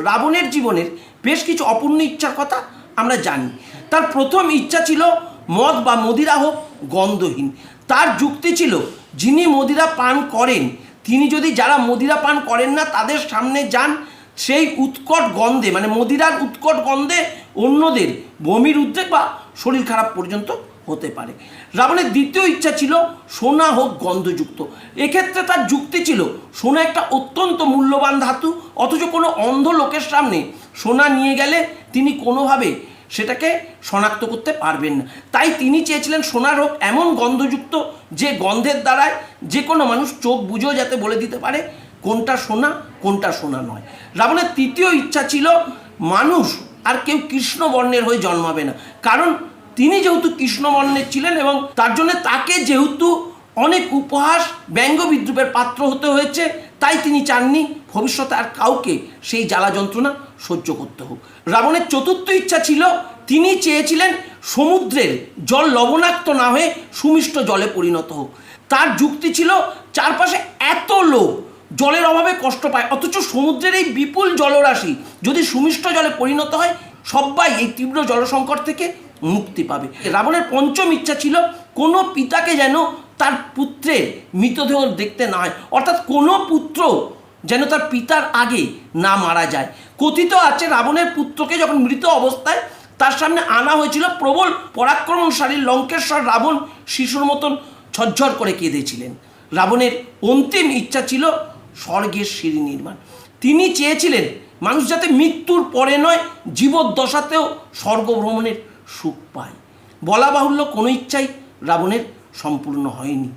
রাবণের জীবনের বেশ কিছু অপূর্ণ ইচ্ছার কথা আমরা জানি। তার প্রথম ইচ্ছা ছিল মদ বা মদিরা হোক গন্ধহীন। তার যুক্তি ছিল, যিনি মদিরা পান করেন, তিনি যদি যারা মদিরা পান করেন না, তাদের সামনে যান, সেই উৎকট গন্ধে মানে মদিরার উৎকট গন্ধে অন্যদের বমির উদ্বেগ বা শরীর খারাপ পর্যন্ত হতে পারে। রাবণের দ্বিতীয় ইচ্ছা ছিল সোনা হোক গন্ধযুক্ত। এক্ষেত্রে তার যুক্তি ছিল, সোনা একটা অত্যন্ত মূল্যবান ধাতু, অথচ কোনো অন্ধ লোকের সামনে সোনা নিয়ে গেলে তিনি কোনোভাবে সেটাকে শনাক্ত করতে পারবেন না। তাই তিনি চেয়েছিলেন সোনার হোক এমন গন্ধযুক্ত যে গন্ধের দ্বারায় যে কোনো মানুষ চোখ বুঝেও যাতে বলে দিতে পারে কোনটা সোনা কোনটা সোনা নয়। রাবণের তৃতীয় ইচ্ছা ছিল, মানুষ আর কেউ কৃষ্ণ বর্ণের হয়ে জন্মাবে না। কারণ তিনি যেহেতু কৃষ্ণবর্ণের ছিলেন এবং তার জন্য তাকে যেহেতু অনেক উপহাস ব্যঙ্গ বিদ্রুপের পাত্র হতে হয়েছে, তাই তিনি চাননি ভবিষ্যতে আর কাউকে সেই জ্বালা যন্ত্রণা সহ্য করতে হোক। রাবণের চতুর্থ ইচ্ছা ছিল, তিনি চেয়েছিলেন সমুদ্রের জল লবণাক্ত না হয়ে সুমিষ্ট জলে পরিণত হোক। তার যুক্তি ছিল, চারপাশে এত লোক জলের অভাবে কষ্ট পায়, অথচ সমুদ্রের এই বিপুল জলরাশি যদি সুমিষ্ট জলে পরিণত হয় সবাই এই তীব্র জলসংকট থেকে মুক্তি পাবে। রাবণের পঞ্চম ইচ্ছা ছিল কোনো পিতাকে যেন তার পুত্রের মৃতদেহ দেখতে না হয়। অর্থাৎ কোনো পুত্র যেন তার পিতার আগে না মারা যায়। কথিত আছে রাবণের পুত্রকে যখন মৃত অবস্থায় তার সামনে আনা হয়েছিল প্রবল পরাক্রমণশালী লঙ্কেশ্বর রাবণ শিশুর মতন ঝরঝর করে কেঁদেছিলেন। রাবণের অন্তিম ইচ্ছা ছিল স্বর্গের সিঁড়ি নির্মাণ। তিনি চেয়েছিলেন মানুষ যাতে মৃত্যুর পরে নয়, জীবদ্দশাতেও স্বর্গভ্রমণের সুখ পায়। বলা বাহুল্য কোনো ইচ্ছাই রাবণের সম্পূর্ণ হয়নি।